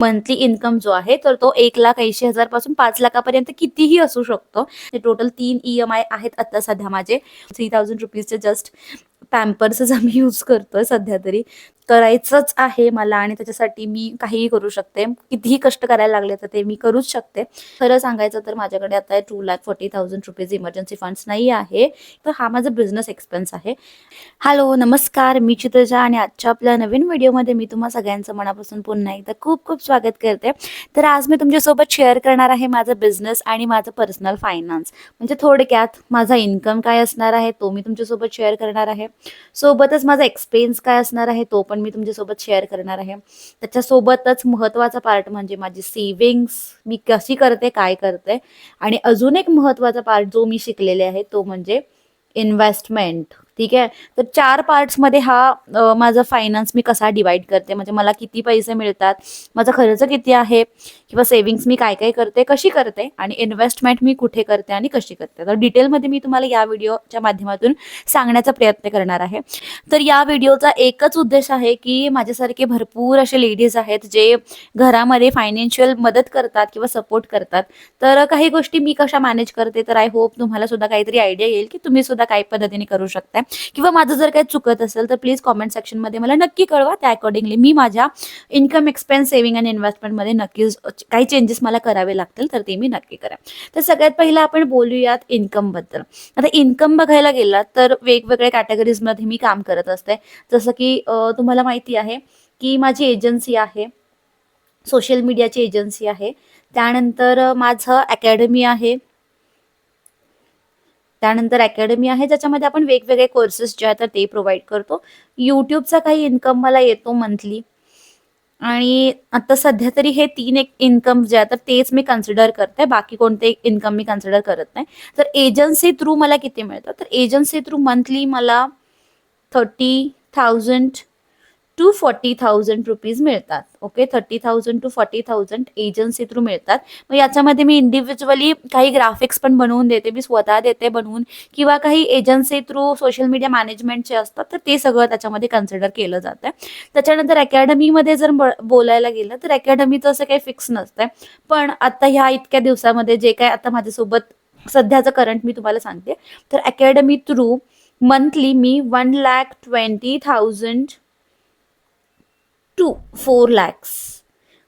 Monthly income जो आहे तर तो एक लाख ऐंशी हजारपासून पाच लाखापर्यंत कितीही असू शकतो. टोटल तीन ई एम आय आहेत आता सध्या माझे. थ्री थाउजंड रुपीजचे जस्ट पॅम्पर्सच आम्ही यूज करतोय सध्या तरी. करायचंच आहे मला आणि त्याच्यासाठी मी काहीही करू शकते. कितीही कष्ट करायला लागले तर ते मी करूच शकते. खरं सांगायचं तर माझ्याकडे आता two lakh forty thousand rupees emergency funds नाही आहे. तर हा माझा बिझनेस एक्सपेन्स आहे. हॅलो नमस्कार. मी चित्रजा आणि आजच्या आपल्या नवीन व्हिडिओमध्ये मी तुम्हा सगळ्यांचं मनापासून पुन्हा एकदा खूप खूप स्वागत करते. तर आज मी तुमच्यासोबत शेअर करणार आहे माझा बिझनेस आणि माझं पर्सनल फायनान्स म्हणजे थोडक्यात माझा इन्कम काय असणार आहे तो मी तुमच्यासोबत शेअर करणार आहे. सोबतच माझा एक्सपेन्स काय असणार आहे तो पण मी तुमच्यासोबत शेअर करणार आहे. त्याच्यासोबतच महत्त्वाचा पार्ट म्हणजे माझी सेविंग्स मी कशी करते काय करते? आणि अजून एक महत्त्वाचा पार्ट जो मी शिकलेले आहे तो म्हणजे इन्व्हेस्टमेंट ठीक आहे? तर चार पार्ट्समध्ये हा माझा फायनान्स मी कसा डिवाइड करते? म्हणजे मला किती पैसे मिळतात? माझा खर्च किती आहे? किंवा सेविंग्स मी काय काय करते? कशी करते? आणि इन्व्हेस्टमेंट मी कुठे करते? आणि कशी करते? तर डिटेलमध्ये मी तुम्हाला या व्हिडिओच्या माध्यमातून सांगण्याचा प्रयत्न करणार आहे. तर या व्हिडिओचा एकच उद्देश आहे की माझ्यासारखे भरपूर असे लेडीज आहेत जे घरामध्ये फायनान्शियल मदत करतात किंवा सपोर्ट करतात. तर काही गोष्टी मी कशा मॅनेज करते? तर आय होप तुम्हाला सुद्धा काहीतरी आयडिया येईल की तुम्ही सुद्धा काही पद्धतीने करू शकता किंवा माझं जर काही चुकत असेल तर प्लीज कॉमेंट सेक्शनमध्ये मला नक्की कळवा. त्या अकॉर्डिंगली मी माझ्या इन्कम एक्सपेन्स सेव्हिंग अँड इन्व्हेस्टमेंटमध्ये नक्कीच काही चेंजेस मला करावे लागतील तर ते मी नक्की करा तर सगळ्यात पहिलं आपण बोलूयात इन्कमबद्दल आता इन्कम बघायला गेलात तर वेगवेगळ्या कॅटेगरीजमध्ये मी काम करत असते. जसं की तुम्हाला माहिती आहे की माझी एजन्सी आहे सोशल मीडियाची एजन्सी आहे. त्यानंतर माझं अकॅडमी आहे. त्यानंतर अकॅडमी आहे ज्याच्यामध्ये आपण वेगवेगळे कोर्सेस जे आहेत तर ते प्रोव्हाइड करतो. यूट्यूबचा काही इन्कम मला येतो मंथली आणि आता सध्या तरी हे तीन एक इन्कम जे आहे तर तेच मी कन्सिडर करते. बाकी कोणते इन्कम मी कन्सिडर करत नाही. तर एजन्सी थ्रू मला किती मिळतं? तर एजन्सी थ्रू मंथली मला thirty thousand to forty thousand rupees मिळतात. Okay thirty thousand to forty thousand agency through मिळतात. मग याच्यामध्ये मी इंडिव्हिज्युअली काही ग्राफिक्स पण बनवून देते. मी स्वतः देते बनवून. किंवा काही एजन्सी थ्रू सोशल मीडिया मॅनेजमेंटचे असतात तर ते सगळं त्याच्यामध्ये कन्सिडर केलं जातं त्याच्यानंतर अकॅडमीमध्ये जर ब- बोलायला गेलं तर अकॅडमीचं असं काही फिक्स नसतंय. पण आता ह्या इतक्या दिवसामध्ये जे काय आता माझ्यासोबत सध्याचं करंट मी तुम्हाला सांगते. तर academy through monthly me one lakh twenty thousand to four lakhs.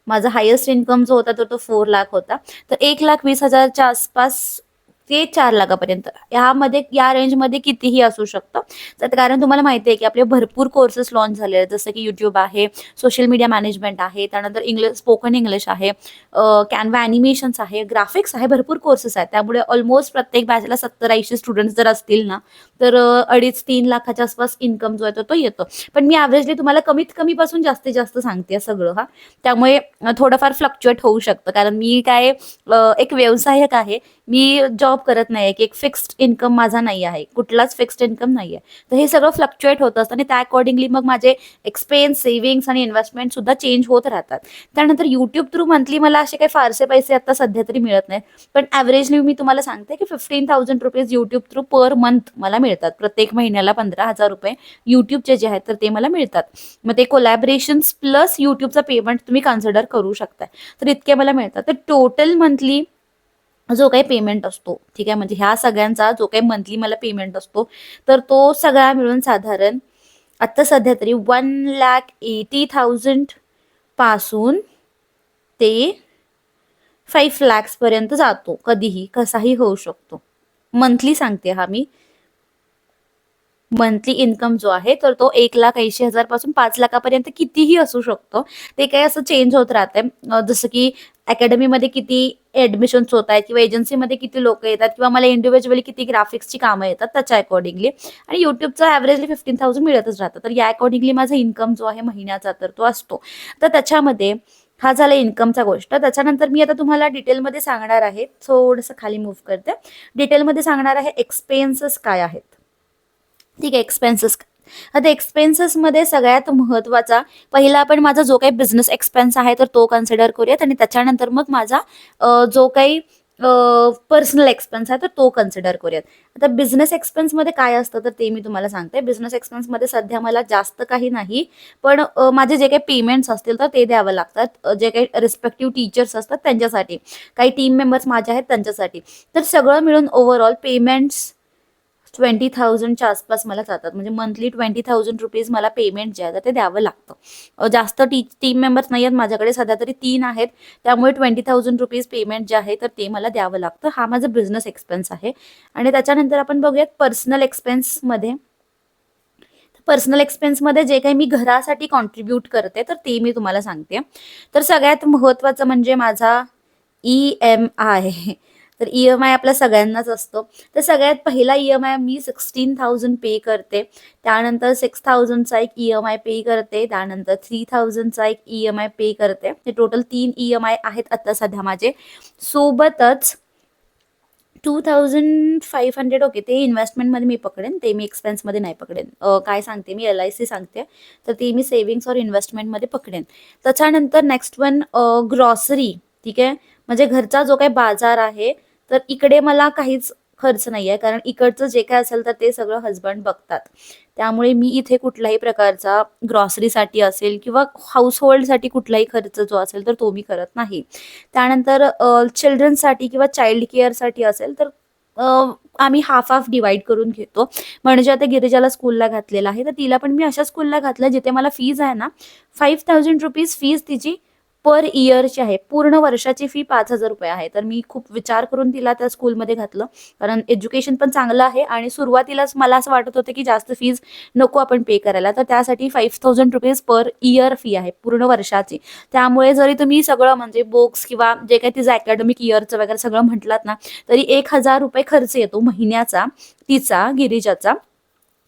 माझा हायेस्ट इन्कम जो होता तर तो फोर लाख होता. तर एक लाख वीस हजारच्या आसपास ते चार लाखापर्यंत. ह्यामध्ये या रेंजमध्ये कितीही असू शकतं. तर कारण तुम्हाला माहिती आहे की आपले भरपूर कोर्सेस लॉन्च झाले आहेत. जसं की यूट्यूब आहे सोशल मीडिया मॅनेजमेंट आहे त्यानंतर इंग्लिश स्पोकन इंग्लिश आहे कॅनवा ॲनिमेशन्स आहे ग्राफिक्स आहे भरपूर कोर्सेस आहेत. त्यामुळे ऑलमोस्ट प्रत्येक बॅचला सत्तर ऐंशी स्टुडंट्स जर असतील ना तर अडीच तीन लाखाच्या आसपास इन्कम जो आहे तो- येतो. पण मी ॲव्हरेजली तुम्हाला कमीत कमीपासून जास्तीत जास्त सांगते सगळं हा. त्यामुळे थोडंफार फ्लक्च्युएट होऊ शकतं. कारण मी काय एक व्यवसायक आहे. मी जॉब करत नाही आहे की एक फिक्स्ड इन्कम माझा नाही आहे कुठलाच फिक्स्ड इन्कम नाही आहे तर हे सगळं फ्लक्च्युएट होत असतं आणि त्या अकॉर्डिंगली मग माझे एक्सपेन्स सेव्हिंग्स आणि इन्व्हेस्टमेंट सुद्धा चेंज होत राहतात. त्यानंतर युट्यूब थ्रू मंथली मला असे काही फारसे पैसे आता सध्या तरी मिळत नाहीत. पण ॲव्हरेजली मी तुम्हाला सांगते की fifteen thousand rupees YouTube through per month मला मिळतात. प्रत्येक महिन्याला पंधरा हजार रुपये युट्यूबचे जे आहेत तर ते मला मिळतात. मग ते कोलॅबरेशन्स प्लस युट्यूबचा पेमेंट तुम्ही कन्सिडर करू शकता तर इतके मला मिळतात. तर टोटल मंथली जो काही पेमेंट असतो ठीक आहे? म्हणजे ह्या सगळ्यांचा जो काही मंथली मला पेमेंट असतो तर तो सगळा मिळून साधारण आत्ता सध्या तरी वन लॅक एटी थाउजंडपासून ते फाईव्ह लॅक्सपर्यंत जातो कधीही कसाही होऊ शकतो. मंथली सांगते हा मी. मंथली इन्कम जो आहे तर तो एक लाख ऐंशी हजारपासून पाच लाखापर्यंत कितीही असू शकतो. ते काही असं चेंज होत राहते जसं की अकॅडमीमध्ये किती ऍडमिशन्स होत आहेत किंवा एजन्सीमध्ये किती लोक येतात किंवा मला इंडिव्हिज्युअली किती ग्राफिक्सची कामं येतात त्याच्या अकॉर्डिंगली आणि युट्यूबचं ॲव्हरेजली फिफ्टीन थाउजंड मिळतच राहतं. तर या अकॉर्डिंगली माझा इन्कम जो आहे महिन्याचा तर तो असतो. तर त्याच्यामध्ये हा झाला इन्कमचा गोष्ट. त्याच्यानंतर मी आता तुम्हाला डिटेलमध्ये सांगणार आहे. थोडंसं खाली मूव्ह करते. डिटेलमध्ये सांगणार आहे एक्सपेन्सेस काय आहेत. ठीक आहे एक्सपेन्सेस आता एक्सपेन्सेसमध्ये सगळ्यात महत्त्वाचा पहिला आपण माझा जो काही बिझनेस एक्सपेन्स आहे तर तो कन्सिडर करूयात आणि त्याच्यानंतर मग माझा जो काही पर्सनल एक्सपेन्स आहे तर तो कन्सिडर करूयात. आता बिझनेस एक्सपेन्समध्ये काय असतं तर ते मी तुम्हाला सांगते. बिझनेस एक्सपेन्समध्ये सध्या मला जास्त काही नाही पण माझे जे काही पेमेंट्स असतील तर ते द्यावं लागतात. जे काही रिस्पेक्टिव्ह टीचर्स असतात त्यांच्यासाठी. काही टीम मेंबर्स माझे आहेत त्यांच्यासाठी. तर सगळं मिळून ओव्हरऑल पेमेंट्स ट्वेंटी थाउजंडच्या आसपास मला जातात. म्हणजे मंथली ट्वेंटी थाउजंड रुपीज मला पेमेंट जे आहे तर ते द्यावं लागतं. जास्त टी टीम मेंबर्स नाही आहेत माझ्याकडे सध्या तरी तीन आहेत. त्यामुळे ट्वेंटी थाउजंड रुपीज पेमेंट जे आहे तर ते मला द्यावं लागतं. हा माझा बिझनेस एक्सपेन्स आहे. आणि त्याच्यानंतर आपण बघूयात पर्सनल एक्सपेन्समध्ये पर्सनल एक्सपेन्समध्ये जे काही मी घरासाठी कॉन्ट्रीब्यूट करते तर ते मी तुम्हाला सांगते. तर सगळ्यात महत्त्वाचं म्हणजे माझा ई एम आय तर ई एम आय आपल्या सगळ्यांनाच असतो. तर सगळ्यात पहिला ई एम आय मी सिक्स्टीन थाउजंड पे करते. त्यानंतर सिक्स थाउजंडचा एक ई एम आय पे करते. त्यानंतर थ्री थाउजंडचा एक ई एम आय पे करते. ते टोटल तीन ई एम आय आहेत आता सध्या माझे. सोबतच two thousand five hundred okay ते इन्व्हेस्टमेंटमध्ये मी पकडेन. ते मी एक्सपेन्समध्ये नाही पकडेन. काय सांगते मी? एल आय सी सांगते. तर ते मी सेविंग्स और इन्व्हेस्टमेंटमध्ये पकडेन. त्याच्यानंतर नेक्स्ट वन ग्रॉसरी ठीक आहे? म्हणजे घरचा जो काही बाजार आहे तर इकडे मला काहीच खर्च नाही आहे कारण इकडचं जे काय असेल तर ते सगळं हजबंड बघतात. त्यामुळे मी इथे कुठल्याही प्रकारचा ग्रॉसरीसाठी असेल किंवा हाऊसहोल्डसाठी कुठलाही खर्च जो असेल तर तो मी करत नाही. त्यानंतर चिल्ड्रनसाठी किंवा चाइल्ड केअरसाठी असेल तर आम्ही हाफ हाफ डिवाइड करून घेतो. म्हणजे आता गिरिजाला स्कूलला घातलेला आहे. तर तिला पण मी अशा स्कूलला घातलं जिथे मला फीज आहे ना फाईव्ह थाउजंड रुपीज फीज तिची पर इयरची आहे पूर्ण वर्षाची फी पाच हजार रुपये आहे. तर मी खूप विचार करून तिला त्या स्कूलमध्ये घातलं. कारण एज्युकेशन पण चांगलं आहे आणि सुरुवातीलाच मला असं वाटत होतं की जास्त फीज नको आपण पे करायला. तर त्यासाठी five thousand rupees per year fee आहे पूर्ण वर्षाची. त्यामुळे जरी तुम्ही सगळं म्हणजे बुक्स किंवा जे काही तिचं अकॅडमिक इयरचं वगैरे सगळं म्हटलात ना तरी एक हजार रुपये खर्च येतो महिन्याचा तिचा गिरिजाचा.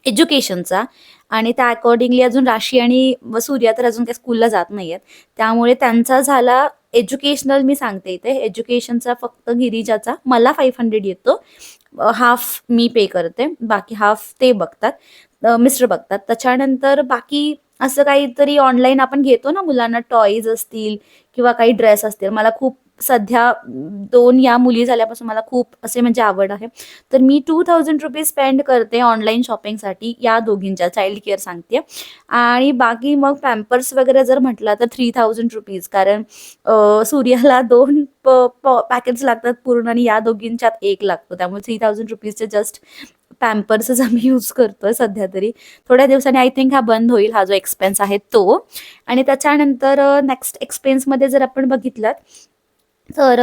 एज्युकेशनचा. आणि त्या अकॉर्डिंगली अजून राशी आणि सूर्या तर अजून काही स्कूलला जात नाही आहेत त्यामुळे त्यांचा झाला एज्युकेशनल मी सांगते इथे. एज्युकेशनचा फक्त गिरीजाचा मला फाईव्ह हंड्रेड येतो. हाफ मी पे करते. बाकी हाफ ते बघतात. मिस्टर बघतात. त्याच्यानंतर बाकी असं काहीतरी ऑनलाईन आपण घेतो ना मुलांना टॉईज असतील किंवा काही ड्रेस असतील. मला खूप सध्या दोन या मुली झाल्यापासून मला खूप असे म्हणजे आवड आहे. तर मी टू थाउजंड रुपीज स्पेंड करते ऑनलाईन शॉपिंगसाठी या दोघींच्या चाइल्ड केअर सांगते. आणि बाकी मग पॅम्पर्स वगैरे जर म्हटलं तर थ्री थाउजंड रुपीज कारण सूर्याला दोन पॅकेट्स लागतात पूर्ण आणि या दोघींच्यात एक लागतो. त्यामुळे थ्री थाउजंड रुपीजचे जस्ट पॅम्पर्सच आम्ही यूज करतोय सध्या तरी. थोड्या दिवसांनी आय थिंक हा बंद होईल हा जो एक्सपेन्स आहे तो. आणि त्याच्यानंतर नेक्स्ट एक्सपेन्समध्ये जर आपण बघितलं तर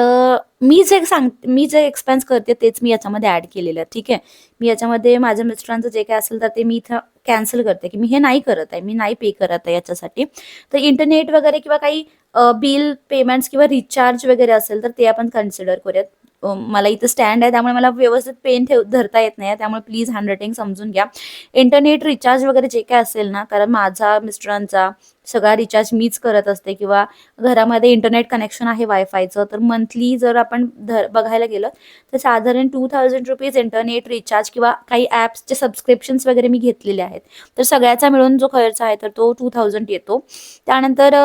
मी जे सांग मी जे एक्सपेन्स करते तेच मी याच्यामध्ये ॲड केलेलं आहे ठीक आहे? मी याच्यामध्ये माझ्या मिस्टरांचं जे काय असेल तर ते मी इथं कॅन्सल करते की मी हे नाही करत आहे मी नाही पे करत आहे याच्यासाठी. तर इंटरनेट वगैरे किंवा काही बिल पेमेंट्स किंवा रिचार्ज वगैरे असेल तर ते आपण कन्सिडर करूयात. मला इथं स्टँड आहे त्यामुळे मला व्यवस्थित पेन ठेव धरता येत नाही त्यामुळे प्लीज हँडरायटिंग समजून घ्या. इंटरनेट रिचार्ज वगैरे जे काय असेल ना कारण माझा मिस्टरांचा सगळा रिचार्ज मीच करत असते किंवा घरामध्ये इंटरनेट कनेक्शन आहे वायफायचं तर मंथली जर आपण धर बघायला गेलं तर साधारण two thousand rupees internet recharge किंवा काही ॲप्सचे सबस्क्रिप्शन्स वगैरे मी घेतलेले आहेत. तर सगळ्याचा मिळून जो खर्च आहे तर तो टू थाउजंड येतो. त्यानंतर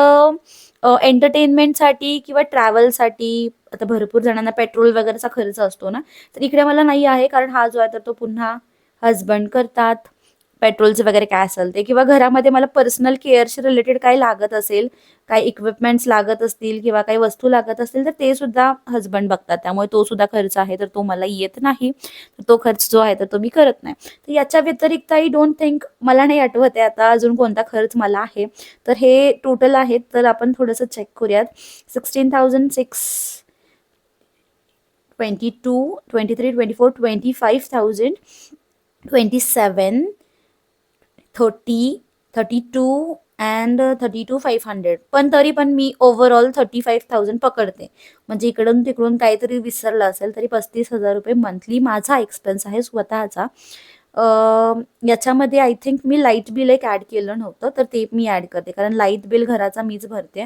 एंटरटेनमेंटसाठी किंवा ट्रॅव्हलसाठी आता भरपूर जणांना पेट्रोल वगैरेचा खर्च असतो ना तर इकडे मला नाही आहे कारण हा जो आहे तर तो पुन्हा हजबंड करतात. पेट्रोलचं वगैरे काय असेल ते किंवा घरामध्ये मला पर्सनल केअरशी रिलेटेड काही लागत असेल काही इक्विपमेंट्स लागत असतील किंवा काही वस्तू लागत असतील तर ते सुद्धा हजबंड बघतात. त्यामुळे तो सुद्धा खर्च आहे तर तो मला येत नाही. तर तो खर्च जो आहे तर तो मी करत नाही. तर याच्या व्यतिरिक्त आय डोंट थिंक मला नाही आठवत आहे आता अजून कोणता खर्च मला आहे. तर हे टोटल आहेत तर आपण थोडंसं चेक करूयात. Sixteen thousand six twenty two twenty three twenty four twenty five thousand twenty seven thirty thirty two and uh, thirty two five hundred पण तरी पण मी ओव्हरऑल थर्टी फाईव्ह थाउजंड पकडते. म्हणजे इकडून तिकडून काहीतरी विसरलं असेल तरी पस्तीस हजार रुपये मंथली माझा एक्सपेन्स आहे स्वतःचा. याच्यामध्ये आय थिंक मी लाइट बिल एक ॲड केलं नव्हतं तर ते मी ॲड करते. कारण लाइट बिल घराचा मीच भरते.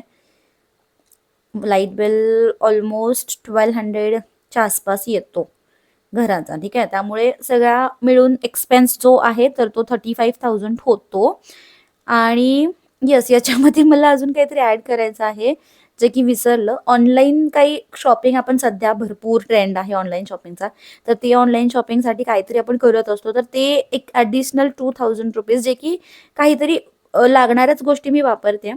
लाइट बिल ऑलमोस्ट ट्वेल्व हंड्रेडच्या आसपास येतो. घराचा ठीक आहे? त्यामुळे सगळा मिळून एक्सपेन्स जो आहे तर तो थर्टी फाईव्ह थाउजंड होतो. आणि येस याच्यामध्ये मला अजून काहीतरी ॲड करायचं आहे जे की विसरलं. ऑनलाईन काही शॉपिंग आपण सध्या भरपूर ट्रेंड आहे ऑनलाईन शॉपिंगचा तर ते ऑनलाईन शॉपिंगसाठी काहीतरी आपण करत असतो. तर ते एक ॲडिशनल टू थाउजंड रुपीज जे की काहीतरी लागणाऱ्याच गोष्टी मी वापरते.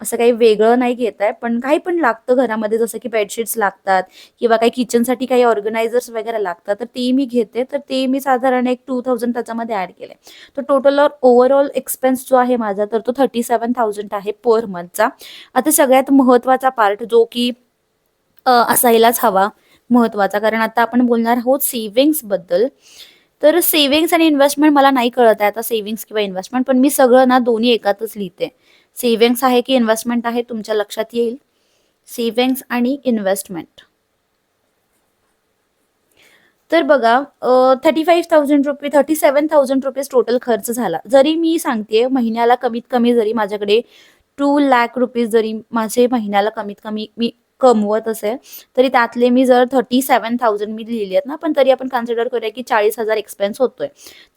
असं काही वेगळं नाही घेत आहे पण काही पण लागतं घरामध्ये जसं की बेडशीट्स लागतात किंवा काही किचनसाठी काही ऑर्गनायझर्स वगैरे लागतात तर ते मी घेते. तर ते मी साधारण एक टू थाउजंड त्याच्यामध्ये ॲड केले तर टोटल ओव्हरऑल एक्सपेन्स जो आहे माझा तर तो थर्टी सेवन थाउजंड आहे पर मंथचा आता सगळ्यात महत्त्वाचा पार्ट जो की असायलाच हवा महत्त्वाचा कारण आता आपण बोलणार आहोत सेव्हिंग्सबद्दल तर सेव्हिंग्स आणि इन्व्हेस्टमेंट मला नाही कळत आहे आता सेव्हिंग्स किंवा इन्व्हेस्टमेंट पण मी सगळं ना दोन्ही एकातच लिहिते. सेव्हिंग्स आहे की इन्व्हेस्टमेंट आहे तुमच्या लक्षात येईल. सेव्हिंग्स आणि इन्व्हेस्टमेंट. तर बघा thirty five thousand rupee thirty seven thousand rupees total खर्च झाला. जरी मी सांगते महिन्याला कमीत कमी जरी माझ्याकडे टू लॅक रुपीज जरी माझे महिन्याला कमीत कमी मी कमवत असेल तरी त्यातले मी जर थर्टी सेवन थाउजंड मी लिहिली आहेत ना पण तरी आपण कन्सिडर करूया की चाळीस हजार एक्सपेन्स होतोय.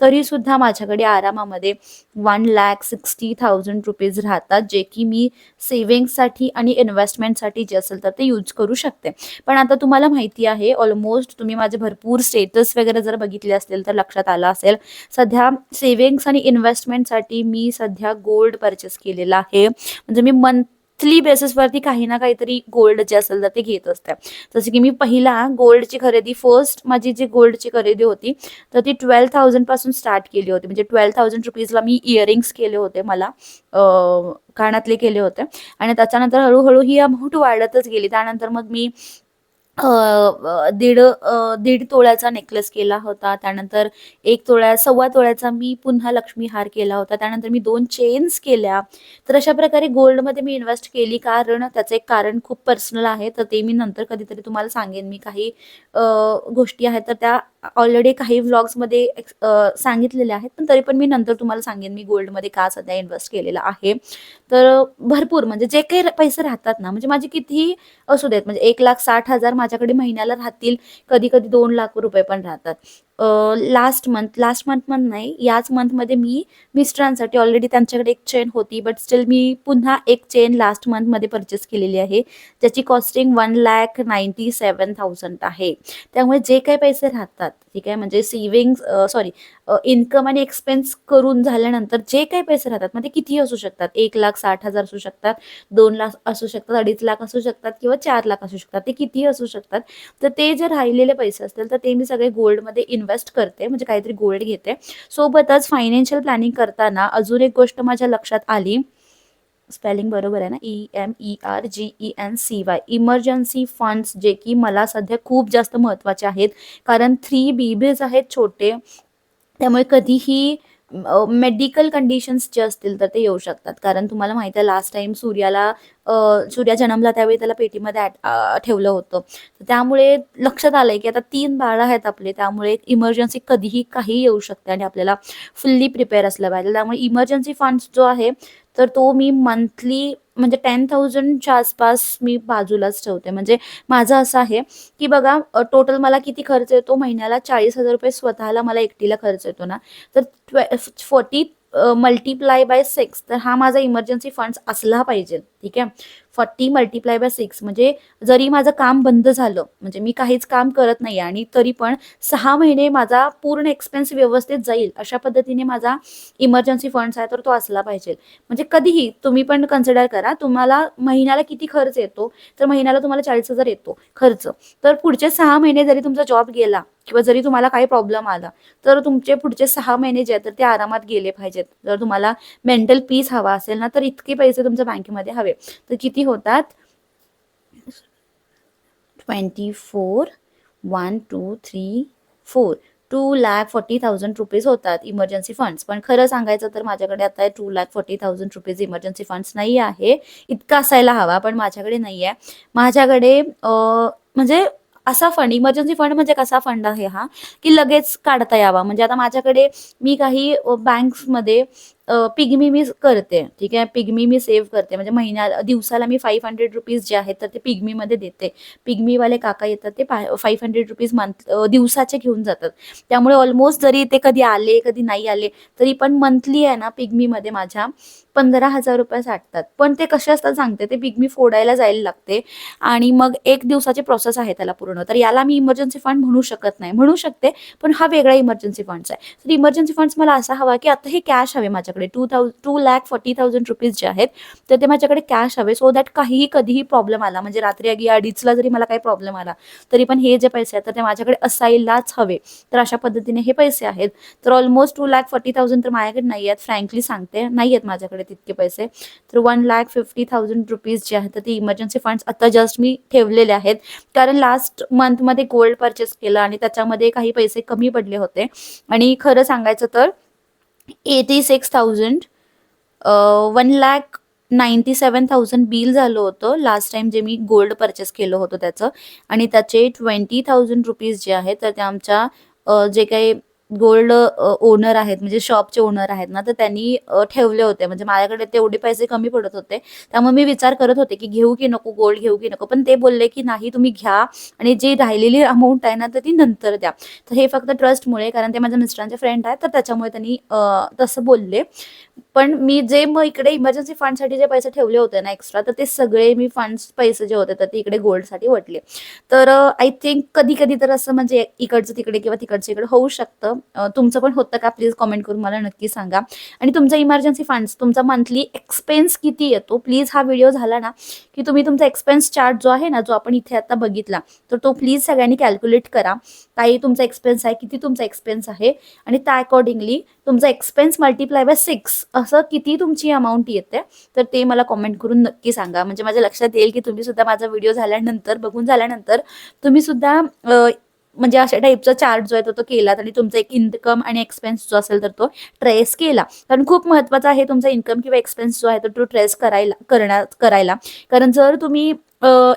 तरी सुद्धा माझ्याकडे आरामामध्ये one lakh sixty thousand rupees राहतात जे की मी सेव्हिंगसाठी आणि इन्व्हेस्टमेंटसाठी जे असेल तर ते यूज करू शकते. पण आता तुम्हाला माहिती आहे ऑलमोस्ट तुम्ही माझे भरपूर स्टेटस वगैरे जर बघितले असतील तर लक्षात आलं असेल सध्या सेव्हिंग्स आणि इन्व्हेस्टमेंटसाठी मी सध्या गोल्ड परचेस केलेला आहे. म्हणजे मी मंथ मंथली बेसिसवरती काही ना काहीतरी गोल्ड जे असेल तर ते घेत असते जसं की मी पहिला गोल्डची खरेदी फर्स्ट माझी जी गोल्डची खरेदी होती तर ती ट्वेल्व थाउजंडपासून स्टार्ट केली होती. म्हणजे ट्वेल्व थाउजंड रुपीजला मी इयरिंग्स केले होते मला कानातले केले होते. आणि त्याच्यानंतर हळूहळू ही अमाऊंट वाढतच गेली. त्यानंतर मग मी दीड दीड तोळ्याचा नेकलेस केला होता. त्यानंतर एक तोळ्या सव्वा तोळ्याचा मी पुन्हा लक्ष्मी हार केला होता. त्यानंतर मी दोन चेन्स केल्या. तर अशा प्रकारे गोल्डमध्ये मी इन्व्हेस्ट केली. कारण त्याचं एक कारण खूप पर्सनल आहे. तर ते मी नंतर कधीतरी तुम्हाला सांगेन. मी काही गोष्टी आहेत तर त्या ऑलरेडी काही व्लॉग्समध्ये सांगितलेले आहेत पण तरी पण मी नंतर तुम्हाला सांगेन मी गोल्डमध्ये का सध्या इन्व्हेस्ट केलेला आहे. तर भरपूर म्हणजे जे काही पैसे राहतात ना म्हणजे माझे कितीही असू देत म्हणजे एक लाख साठ हजार माझ्याकडे महिन्याला राहतील कधी कधी दोन लाख रुपये पण राहतात. Last month last month month नाही याच मंथमध्ये मी मिस्टरांसाठी ऑलरेडी त्यांच्याकडे एक चेन होती बट स्टील मी पुन्हा एक चेन लास्ट मंथमध्ये परचेस केलेली आहे ज्याची costing one lakh ninety seven thousand आहे. त्यामुळे जे काही पैसे राहतात ठीक आहे म्हणजे सेव्हिंग्स सॉरी इन्कम आणि एक्सपेन्स करून झाल्यानंतर जे काही पैसे राहतात मग ते कितीही असू शकतात एक लाख साठ हजार असू शकतात दोन लाख असू शकतात अडीच लाख असू शकतात किंवा चार लाख असू शकतात ते कितीही असू शकतात तर ते जे राहिलेले पैसे असतील तर ते मी सगळे गोल्डमध्ये इन्व्हेस्ट करते म्हणजे काहीतरी गोल्ड घेते. सोबतच फायनान्शियल प्लॅनिंग करताना अजून एक गोष्ट माझ्या लक्षात आली. स्पेलिंग बरोबर आहे ना? E M E R G E N C Y emergency funds जे की मला सध्या खूप जास्त महत्त्वाचे आहेत कारण थ्री बेबीज आहेत छोटे त्यामुळे कधीही मेडिकल कंडिशन्स जे असतील तर ते येऊ शकतात. कारण तुम्हाला माहिती आहे लास्ट टाइम सूर्याला सूर्या जन्मला त्यावेळी त्याला पेटीमध्ये ॲट- ठेवलं होतं. त्यामुळे लक्षात आलंय की आता तीन बाळं आहेत आपले त्यामुळे इमर्जन्सी कधीही काही येऊ शकते आणि आपल्याला फुल्ली प्रिपेअर असलं पाहिजे. त्यामुळे इमर्जन्सी फंड्स जो आहे तर तो मी मंथली म्हणजे टेन थाउजंडच्या आसपास मी बाजूलाच ठेवते. म्हणजे माझं असं आहे की बघा टोटल मला किती खर्च येतो? महिन्याला चाळीस हजार रुपये स्वतःला मला एकटीला खर्च येतो ना. तर twe forty multiply by six तर हा माझा इमर्जन्सी फंड्स असला पाहिजे. ठीक आहे? Forty multiply by six. म्हणजे जरी माझं काम बंद झालं म्हणजे मी काहीच काम करत नाही आणि तरी पण सहा महिने माझा पूर्ण एक्सपेन्स व्यवस्थित जाईल अशा पद्धतीने माझा इमर्जन्सी फंड्स आहे तर तो असला पाहिजे. म्हणजे कधीही तुम्ही पण कन्सिडर करा तुम्हाला महिन्याला किती खर्च येतो तर महिन्याला तुम्हाला चाळीस हजार येतो खर्च. तर पुढचे सहा महिने जरी तुमचा जॉब गेला किंवा जरी तुम्हाला काही प्रॉब्लेम आला तर तुमचे पुढचे सहा महिने जे आहेत तर ते आरामात गेले पाहिजेत. जर तुम्हाला मेंटल पीस हवा असेल ना तर इतके पैसे तुमच्या बँकेमध्ये हवे. तर किती होतात? Twenty four one two three four two lakh forty thousand rupees होतात इमर्जन्सी फंड्स पण खरं सांगायचं तर माझ्याकडे आता two lakh forty thousand rupees emergency funds नाही आहे. इतका असायला हवा पण माझ्याकडे नाही आहे माझ्याकडे म्हणजे असा फंड इमर्जन्सी फंड म्हणजे कसा फंड आहे हा? की लगेच काढता यावा. म्हणजे आता माझ्याकडे मी काही बँक्समध्ये पिगमी मी करते ठीक आहे? पिगमी मी सेव्ह करते. म्हणजे महिन्या दिवसाला मी फाईव्ह हंड्रेड रुपीज जे आहेत तर ते पिगमीमध्ये देते. पिगमीवाले काका येतात ते फाईव्ह हंड्रेड रुपीज मंथ दिवसाचे घेऊन जातात. त्यामुळे ऑलमोस्ट जरी ते कधी आले कधी नाही आले तरी पण मंथली आहे ना पिगमीमध्ये माझ्या पंधरा हजार रुपये साठतात. पण ते कसे असतात सांगते ते पिगमी फोडायला जायला लागते आणि मग एक दिवसाची प्रोसेस आहे त्याला पूर्ण. तर याला मी इमर्जन्सी फंड म्हणू शकत नाही. म्हणू शकते पण हा वेगळा इमर्जन्सी फंड्स आहे. तर इमर्जन्सी फंड्स मला असा हवा की आता हे कॅश हवे माझ्या माझ्याकडे two thou two lakh forty thousand rupees जे आहेत तर ते माझ्याकडे कॅश हवे. सो दॅट काहीही कधीही प्रॉब्लेम आला म्हणजे रात्री अगदी अडीचला जरी मला काही प्रॉब्लेम आला तरी पण हे जे पैसे आहेत तर ते माझ्याकडे असायलाच हवे. तर अशा पद्धतीने हे पैसे आहेत. तर almost two lakh forty thousand तर माझ्याकडे नाही आहेत फ्रँकली सांगते. नाही आहेत माझ्याकडे तितके पैसे. तर one lakh fifty thousand rupees जे आहेत तर ते इमर्जन्सी फंड्स आता जस्ट मी ठेवलेले आहेत. कारण लास्ट मंथमध्ये गोल्ड परचेस केलं आणि त्याच्यामध्ये काही पैसे कमी पडले होते. आणि खरं सांगायचं तर eighty six thousand one lakh ninety seven thousand bill झालं होतं. लास्ट टाइम जे मी गोल्ड परचेस केलं होतं त्याचं. आणि त्याचे ट्वेंटी थाउजंड रुपीज जे आहेत तर ते आमच्या uh, जे काही गोल्ड ओनर आहेत म्हणजे शॉपचे ओनर आहेत ना तर त्यांनी ठेवले होते. म्हणजे माझ्याकडे तेवढे पैसे कमी पडत होते. त्यामुळे मी विचार करत होते की घेऊ की नको गोल्ड घेऊ की नको. पण ते बोलले की नाही तुम्ही घ्या आणि जी राहिलेली अमाऊंट आहे ना तर ती नंतर द्या. तर हे फक्त ट्रस्टमुळे कारण ते माझ्या मिस्टरांचे फ्रेंड आहेत तर त्याच्यामुळे त्यांनी तसं बोलले. पण मी जे मग इकडे इमर्जन्सी फंडसाठी जे पैसे ठेवले होते ना एक्स्ट्रा तर ते सगळे मी फंड्स पैसे जे होते तर ते इकडे गोल्डसाठी वटले. तर आय थिंक कधी कधी तर असं म्हणजे इकडचं तिकडे किंवा तिकडचं इकडे होऊ शकतं. तुमचं पण होतं का? प्लीज कमेंट करून मला नक्की सांगा. आणि तुमचा इमर्जन्सी फंड्स तुमचा मंथली एक्सपेन्स किती येतो? प्लीज हा व्हिडिओ झाला ना की तुम्ही तुमचा एक्सपेन्स चार्ट जो आहे ना जो आपण इथे आता बघितला तर तो प्लीज सगळ्यांनी कॅल्क्युलेट करा. काही तुमचा एक्सपेन्स आहे किती तुमचा एक्सपेन्स आहे? आणि त्या अकॉर्डिंगली तुमचा एक्सपेन्स मल्टिप्लाय बाय सिक्स असं किती तुमची अमाऊंट येते? तर ते मला कॉमेंट करून नक्की सांगा. म्हणजे माझ्या लक्षात येईल की तुम्ही सुद्धा माझा व्हिडिओ झाल्यानंतर बघून झाल्यानंतर तुम्ही सुद्धा म्हणजे अशा टाईपचा चार्ट जो आहे तो तो केला आणि तुमचा एक इन्कम आणि एक्सपेन्स जो असेल तर तो ट्रेस केला. कारण खूप महत्त्वाचा आहे तुमचा इन्कम किंवा एक्सपेन्स जो आहे तर तो ट्रेस करायला करण्यात करायला. कारण जर तुम्ही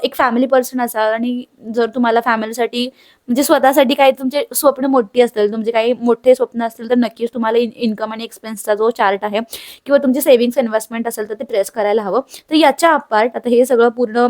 एक फॅमिली पर्सन असाल आणि जर तुम्हाला फॅमिलीसाठी म्हणजे स्वतःसाठी काही तुमचे स्वप्न मोठी असतील तुमचे काही मोठे स्वप्न असतील तर नक्कीच तुम्हाला इन्कम आणि एक्सपेन्सचा जो चार्ट आहे किंवा तुमची सेव्हिंग्स इन्व्हेस्टमेंट असेल तर ते ट्रेस करायला हवं. तर याच्या अपार्ट आता हे सगळं पूर्ण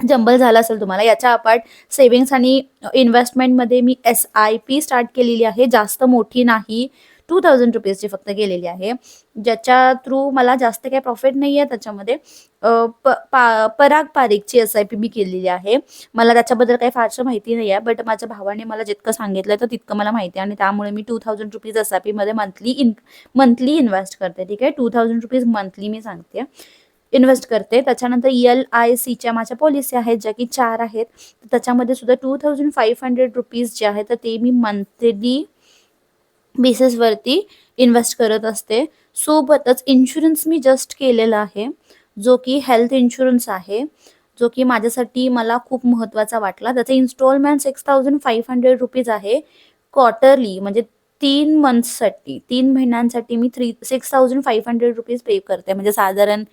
जंबल झाला असेल तुम्हाला याच्या अपार्ट सेव्हिंग्स आणि इन्व्हेस्टमेंटमध्ये मी एस आय पी स्टार्ट केलेली आहे जास्त मोठी नाही टू थाउजंड रुपीजची फक्त केलेली आहे. ज्याच्या थ्रू मला जास्त काही प्रॉफिट नाही आहे त्याच्यामध्ये प पा पराग पारिकची एस आय पी मी केलेली आहे. मला त्याच्याबद्दल काही फारसं माहिती नाही आहे बट माझ्या भावाने मला जितकं सांगितलं तर तितकं मला माहिती आहे आणि त्यामुळे मी two thousand rupees S I पीमध्ये मंथली इन मंथली इन्व्हेस्ट करते ठीक आहे? टू थाउजंड रुपीज मंथली मी सांगते. इन्व्हेस्ट करते. त्याच्यानंतर एल आय सीच्या माझ्या पॉलिसी आहेत ज्या की चार आहेत. त्याच्यामध्ये सुद्धा two thousand five hundred rupees जे आहेत तर ते मी मंथली बेसिसवरती इन्व्हेस्ट करत असते. सोबतच इन्शुरन्स मी जस्ट केलेला आहे जो की हेल्थ इन्शुरन्स आहे जो की माझ्यासाठी मला खूप महत्त्वाचा वाटला. त्याचा installment six thousand five hundred rupees आहे क्वार्टरली म्हणजे तीन मंथसाठी तीन महिन्यांसाठी मी three six thousand five hundred rupees pay करते. म्हणजे साधारण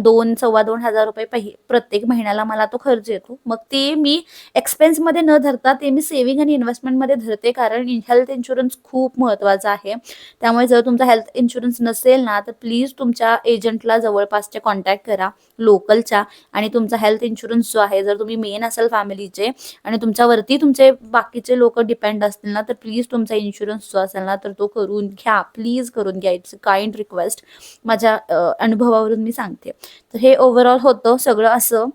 दोन सव्वा दोन हजार रुपये पहि प्रत्येक महिन्याला मला तो खर्च येतो. मग ते मी एक्सपेन्समध्ये न धरता ते मी सेव्हिंग आणि इन्व्हेस्टमेंटमध्ये धरते कारण हेल्थ इन्शुरन्स खूप महत्त्वाचा आहे. त्यामुळे जर तुमचा हेल्थ इन्शुरन्स नसेल ना तर प्लीज तुमच्या एजंटला जवळपासचे कॉन्टॅक्ट करा लोकलच्या आणि तुमचा हेल्थ इन्शुरन्स जो आहे जर तुम्ही मेन असाल फॅमिलीचे आणि तुमच्यावरती तुमचे बाकीचे लोक डिपेंड असतील ना तर प्लीज तुमचा इन्शुरन्स जो असेल ना तर तो करून घ्या. प्लीज करून घ्या. इट्स काइंड रिक्वेस्ट माझ्या अनुभवावरून मी सांगते. तर हे ओव्हरऑल होतं सगळं असं.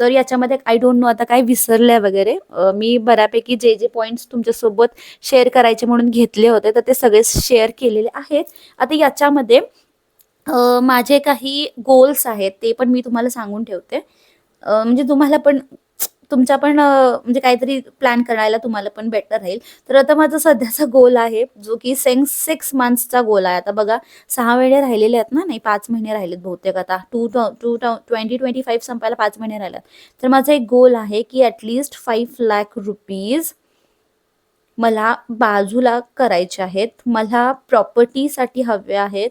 तर याच्यामध्ये आय डोंट नो आता काय विसरलंय वगैरे. मी बऱ्यापैकी जे जे पॉईंट्स तुमच्यासोबत शेअर करायचे म्हणून घेतले होते तर ते सगळे शेअर केलेले आहेत. आता याच्यामध्ये माझे काही गोल्स आहेत ते पण मी तुम्हाला सांगून ठेवते. म्हणजे तुम्हाला पण तुमच्या पण म्हणजे काहीतरी प्लॅन करायला तुम्हाला पण बेटर राहील. तर आता माझा सध्याचा गोल आहे जो की सेंग सिक्स मंथ्सचा गोल आहे. आता बघा सहा महिने राहिलेले आहेत ना? नाही पाच महिने राहिलेत बहुतेक आता. Two two twenty twenty five संपायला पाच महिने राहिल्यात तर माझा एक गोल आहे की ॲटलिस्ट फाईव्ह लॅक रुपीज मला बाजूला करायचे आहेत. मला प्रॉपर्टीसाठी हवे आहेत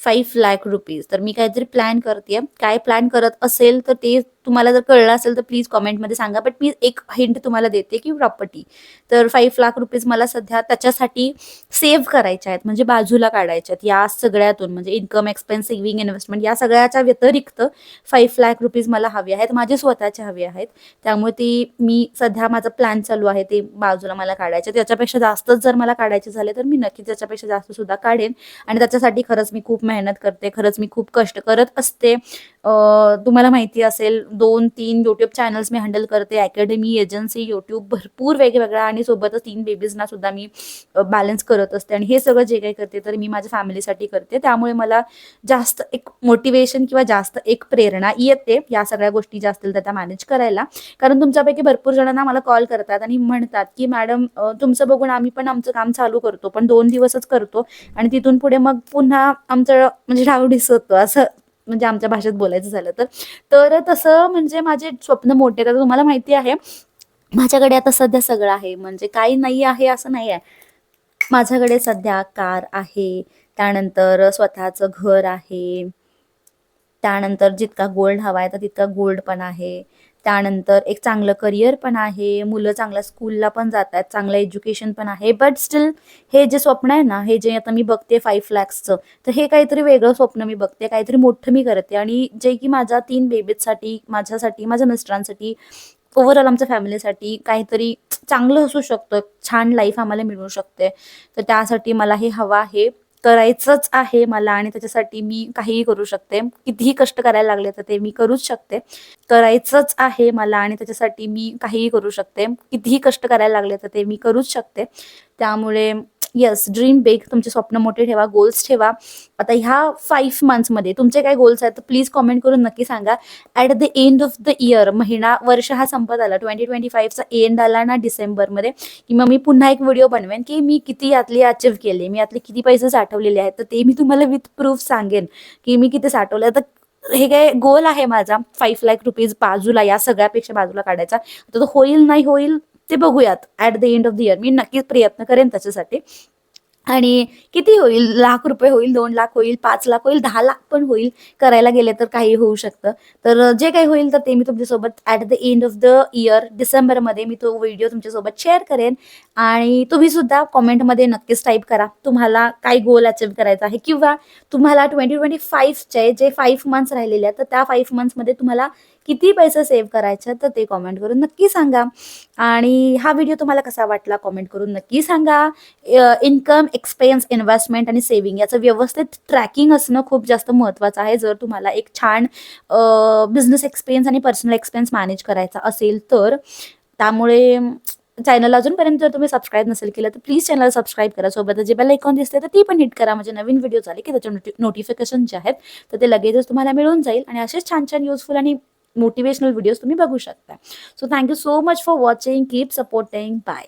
फाईव्ह लॅक रुपीज तर मी काहीतरी प्लॅन करते काय प्लॅन करत असेल तर ते तुम्हाला जर कळलं असेल तर प्लीज कॉमेंटमध्ये सांगा. बट मी एक हिंट तुम्हाला देते की प्रॉपर्टी तर फाईव्ह लाख रुपीज मला सध्या त्याच्यासाठी सेव्ह करायचे आहेत. म्हणजे बाजूला काढायच्या आहेत. या सगळ्यातून म्हणजे इन्कम एक्सपेन्स सेव्हिंग इन्व्हेस्टमेंट या सगळ्याच्या व्यतिरिक्त फाईव्ह लाख रुपीज मला हवे आहेत. माझे स्वतःचे हवे आहेत. त्यामुळे ती मी सध्या माझा प्लॅन चालू आहे. ते बाजूला मला काढायचे त्याच्यापेक्षा जास्तच जर मला काढायचे झाले तर मी नक्कीच त्याच्यापेक्षा जास्त सुद्धा काढेन. आणि त्याच्यासाठी खरंच मी खूप मेहनत करते. खरंच मी खूप कष्ट करत असते. तुम्हाला माहिती असेल दोन तीन यूट्यूब चॅनल्स मी हँडल करते. अकॅडमी एजन्सी यूट्यूब भरपूर वेगवेगळ्या आणि सोबतच तीन बेबीजना सुद्धा मी बॅलन्स करत असते. आणि हे सगळं जे काही करते तर मी माझ्या फॅमिलीसाठी करते. त्यामुळे मला जास्त एक मोटिवेशन किंवा जास्त एक प्रेरणा येते या सगळ्या गोष्टी ज्या असतील त्या त्या मॅनेज करायला. कारण तुमच्यापैकी भरपूर जणांना मला कॉल करतात आणि म्हणतात की मॅडम तुमचं बघून आम्ही पण आमचं काम चालू करतो पण दोन दिवसच करतो. आणि तिथून पुढे मग पुन्हा आमचं म्हणजे डाव होतं असं. म्हणजे आमच्या भाषेत बोलायचं झालं तर. तर तसं म्हणजे माझे स्वप्न मोठे तर तुम्हाला माहिती आहे माझ्याकडे आता सध्या सगळं आहे. म्हणजे काही नाही आहे असं नाही आहे. माझ्याकडे सध्या कार आहे त्यानंतर स्वतःचं घर आहे त्यानंतर जितका गोल्ड हवा आहे तर तितका गोल्ड पण आहे. त्यानंतर एक चांगलं करिअर पण आहे मुलं चांगल्या स्कूलला पण जात आहेत चांगलं एज्युकेशन पण आहे. बट स्टील हे जे स्वप्न आहे ना हे जे आता मी बघते फाईव्ह लॅक्सचं तर हे काहीतरी वेगळं स्वप्न मी बघते काहीतरी मोठं मी करते. आणि जे की माझ्या तीन बेबीजसाठी माझ्यासाठी माझ्या मिस्टरांसाठी ओव्हरऑल आमच्या फॅमिलीसाठी काहीतरी चांगलं असू शकतं छान लाईफ आम्हाला मिळू शकते. तर त्यासाठी मला हे हवं आहे. करायचंच आहे मला आणि त्याच्यासाठी मी काहीही करू शकते. कितीही कष्ट करायला लागले तर ते मी करूच शकते. करायचंच आहे मला आणि त्याच्यासाठी मी काहीही करू शकते. कितीही कष्ट करायला लागले तर ते मी करूच शकते. त्यामुळे येस ड्रीम बेग तुमचे स्वप्न मोठे ठेवा गोल्स ठेवा. आता ह्या फाईव्ह मंथ्समध्ये तुमचे काय गोल्स आहेत तर प्लीज कॉमेंट करून नक्की सांगा. At the end of the year महिना वर्ष हा संपत आला. ट्वेंटी ट्वेंटी फाईव्हचा एंड आला ना डिसेंबरमध्ये की मग मी पुन्हा एक व्हिडिओ बनवेन की मी किती यातली अचीव केले मी यातले किती पैसे साठवलेले आहेत तर ते मी तुम्हाला विथ प्रूफ सांगेन की मी किती साठवलं. तर हे काय गोल आहे माझा फाईव्ह लाख रुपीज बाजूला या सगळ्यापेक्षा बाजूला काढायचा. तर तो होईल नाही होईल ते बघूयात. At the end of the year मी नक्कीच प्रयत्न करेन त्याच्यासाठी. आणि किती होईल? लाख रुपये होईल दोन लाख होईल पाच लाख होईल दहा लाख पण होईल. करायला गेले तर काही होऊ शकतं. तर जे काही होईल तर ते मी तुमच्यासोबत at the end of the year डिसेंबरमध्ये मी तो व्हिडिओ तुमच्यासोबत शेअर करेन. आणि तुम्ही सुद्धा कॉमेंटमध्ये नक्कीच टाईप करा तुम्हाला काय गोल अचीव करायचा आहे? किंवा तुम्हाला ट्वेंटी ट्वेंटी फाईव्हचे जे फाईव्ह मंथ्स राहिलेले आहेत तर त्या फाईव्ह मंथ्समध्ये तुम्हाला किती पैसे सेव्ह करायचे आहेत तर ते कॉमेंट करून नक्की सांगा. आणि हा व्हिडिओ तुम्हाला कसा वाटला कॉमेंट करून नक्की सांगा. इन्कम एक्सपेन्स इन्व्हेस्टमेंट आणि सेव्हिंग याचं व्यवस्थित ट्रॅकिंग असणं खूप जास्त महत्त्वाचं आहे. जर तुम्हाला एक छान बिझनेस एक्सपेन्स आणि पर्सनल एक्सपेन्स मॅनेज करायचा असेल तर त्यामुळे चॅनल अजूनपर्यंत जर तुम्ही सबस्क्राईब नसेल केलं तर प्लीज चॅनल सबस्क्राईब करा. सोबत जे बेल आयकॉन दिसते तर ती पण हिट करा. म्हणजे नवीन व्हिडिओ झाले की त्याचे नोटिफिकेशन जे आहेत तर ते लगेचच तुम्हाला मिळून जाईल आणि असेच छान छान युजफुल आणि मोटिवेशनल व्हिडिओज तुम्ही बघू शकता. So thank you so much for watching keep supporting bye